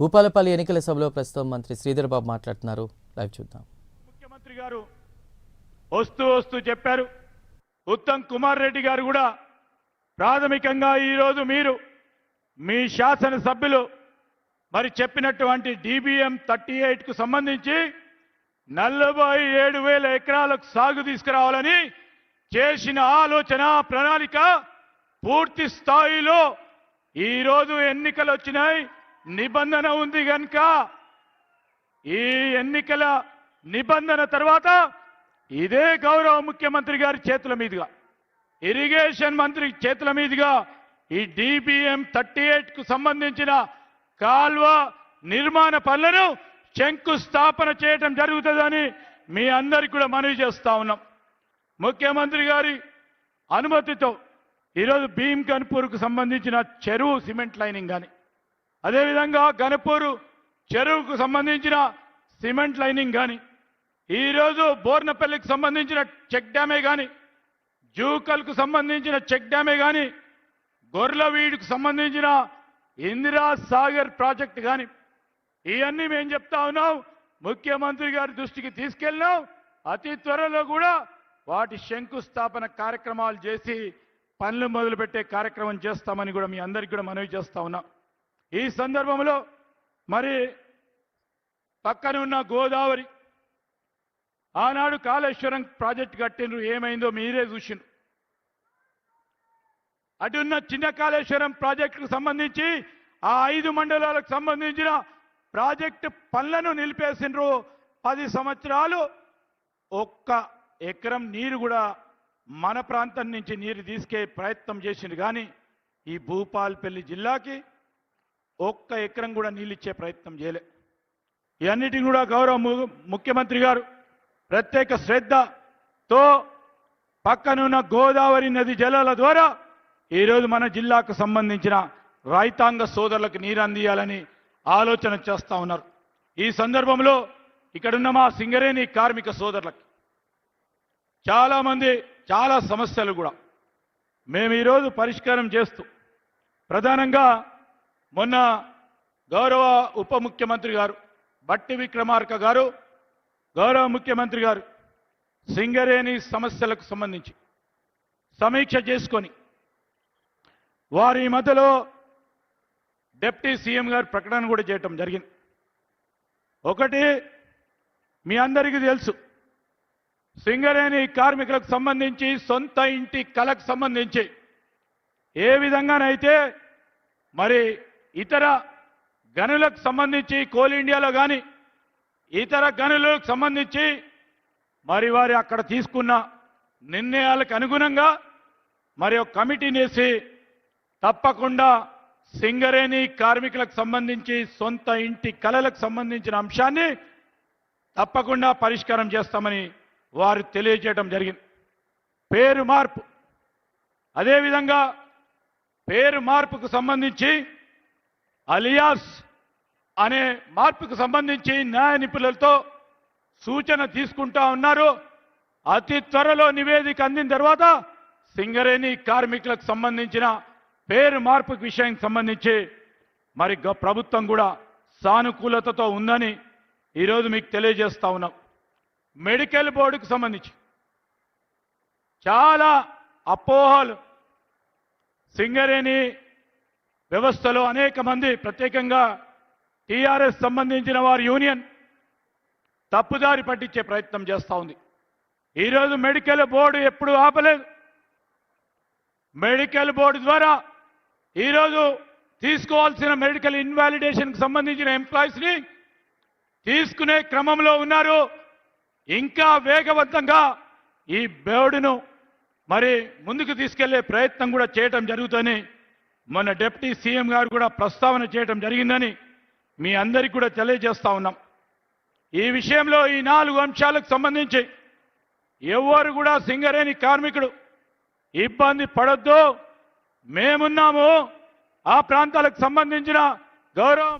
భూపాలపల్లి ఎన్నికల సభలో ప్రస్తుతం మంత్రి శ్రీధర్ బాబు మాట్లాడుతున్నారు. లైవ్ చూద్దాం. ముఖ్యమంత్రి గారు వస్తూ వస్తూ చెప్పారు. ఉత్తమ్ కుమార్ రెడ్డి గారు కూడా ప్రాథమికంగా ఈరోజు మీరు మీ శాసనసభ్యులు మరి చెప్పినటువంటి డిబిఎం థర్టీ కు సంబంధించి నలభై ఏడు వేల ఎకరాలకు సాగు తీసుకురావాలని చేసిన ఆలోచన ప్రణాళిక పూర్తి స్థాయిలో ఈరోజు ఎన్నికలు వచ్చినాయి. నిబంధన ఉంది కనుక ఈ ఎన్నికల నిబంధన తర్వాత ఇదే గౌరవ ముఖ్యమంత్రి గారి చేతుల మీదుగా ఇరిగేషన్ మంత్రి చేతుల మీదుగా ఈ డిబిఎం థర్టీ కు సంబంధించిన కాల్వ నిర్మాణ పనులను శంకుస్థాపన చేయటం జరుగుతుందని మీ అందరికి కూడా మనవి చేస్తా ఉన్నాం. ముఖ్యమంత్రి గారి అనుమతితో ఈరోజు భీమ్ కన్పూర్కు సంబంధించిన చెరువు సిమెంట్ లైనింగ్ కానీ అదేవిధంగా గనపూరు చెరువుకు సంబంధించిన సిమెంట్ లైనింగ్ కానీ ఈరోజు బోర్నపల్లికి సంబంధించిన చెక్ డ్యామే కానీ జూకల్కు సంబంధించిన చెక్ డ్యామే కానీ గొర్లవీడుకు సంబంధించిన ఇందిరా సాగర్ ప్రాజెక్ట్ కానీ ఇవన్నీ మేము చెప్తా ఉన్నాం. ముఖ్యమంత్రి గారి దృష్టికి తీసుకెళ్ళినాం. అతి త్వరలో కూడా వాటి శంకుస్థాపన కార్యక్రమాలు చేసి పనులు మొదలుపెట్టే కార్యక్రమం చేస్తామని కూడా మీ అందరికీ కూడా మనవి చేస్తా ఉన్నాం. ఈ సందర్భంలో మరి పక్కన ఉన్న గోదావరి ఆనాడు కాళేశ్వరం ప్రాజెక్ట్ కట్టినరు ఏమైందో మీరే చూసిండ్రు. అటున్న చిన్న కాళేశ్వరం ప్రాజెక్టుకు సంబంధించి ఆ ఐదు మండలాలకు సంబంధించిన ప్రాజెక్టు పనులను నిలిపేసిండ్రు. పది సంవత్సరాలు ఒక్క ఎకరం నీరు కూడా మన ప్రాంతం నుంచి నీరు తీసుకే ప్రయత్నం చేసిండు కానీ ఈ భూపాల్పల్లి జిల్లాకి ఒక్క ఎకరం కూడా నీళ్ళు ఇచ్చే ప్రయత్నం చేయలే. ఇవన్నిటిని కూడా గౌరవ ముఖ్యమంత్రి గారు ప్రత్యేక శ్రద్ధతో పక్కనున్న గోదావరి నది జలాల ద్వారా ఈరోజు మన జిల్లాకు సంబంధించిన రైతాంగ సోదరులకు నీరు అందియాలని ఆలోచన చేస్తా ఉన్నారు. ఈ సందర్భంలో ఇక్కడున్న మా సింగరేణి కార్మిక సోదరులకు చాలామంది చాలా సమస్యలు కూడా. మేము ఈరోజు పరిష్కారం చేస్తూ ప్రధానంగా మొన్న గౌరవ ఉప ముఖ్యమంత్రి గారు బట్టి విక్రమార్క గారు గౌరవ ముఖ్యమంత్రి గారు సింగరేణి సమస్యలకు సంబంధించి సమీక్ష చేసుకొని వారి మధ్యలో డిప్టీ సీఎం గారు ప్రకటన కూడా చేయటం జరిగింది. ఒకటి మీ అందరికీ తెలుసు సింగరేణి కార్మికులకు సంబంధించి సొంత ఇంటి కళకు సంబంధించి ఏ విధంగానైతే మరి ఇతర గనులకు సంబంధించి కోల్ ఇండియాలో కానీ ఇతర గనులకు సంబంధించి మరి వారి అక్కడ తీసుకున్న నిర్ణయాలకు అనుగుణంగా మరి ఒక కమిటీని వేసి తప్పకుండా సింగరేణి కార్మికులకు సంబంధించి సొంత ఇంటి కళలకు సంబంధించిన అంశాన్ని తప్పకుండా పరిష్కారం చేస్తామని వారు తెలియజేయడం జరిగింది. పేరు మార్పు. అదేవిధంగా పేరు మార్పుకు సంబంధించి అలియాస్ అనే మార్పుకు సంబంధించి న్యాయ నిపుణులతో సూచన తీసుకుంటా ఉన్నారు. అతి త్వరలో నివేదిక అందిన తర్వాత సింగరేణి కార్మికులకు సంబంధించిన పేరు మార్పు విషయానికి సంబంధించి మరి గ- ప్రభుత్వం కూడా సానుకూలతతో ఉందని ఈరోజు మీకు తెలియజేస్తా ఉన్నాం. మెడికల్ బోర్డుకు సంబంధించి చాలా అపోహలు సింగరేణి వ్యవస్థలో అనేక మంది ప్రత్యేకంగా టీఆర్ఎస్ సంబంధించిన వారి యూనియన్ తప్పుదారి పట్టించే ప్రయత్నం చేస్తూ ఉంది. ఈరోజు మెడికల్ బోర్డు ఎప్పుడు ఆపలేదు. మెడికల్ బోర్డు ద్వారా ఈరోజు తీసుకోవాల్సిన మెడికల్ ఇన్వాలిడేషన్కి సంబంధించిన ఎంప్లాయీస్ని తీసుకునే క్రమంలో ఉన్నారు. ఇంకా వేగవంతంగా ఈ బోర్డును మరి ముందుకు తీసుకెళ్ళే ప్రయత్నం కూడా చేయటం జరుగుతుంది. మొన్న డిప్యూటీ సీఎం గారు కూడా ప్రస్తావన చేయటం జరిగిందని మీ అందరికీ కూడా తెలియజేస్తా ఉన్నాం. ఈ విషయంలో ఈ నాలుగు అంశాలకు సంబంధించి ఎవరు కూడా సింగరేణి కార్మికుడు ఇబ్బంది పడొద్దు. మేమున్నాము. ఆ ప్రాంతాలకు సంబంధించిన గౌరవ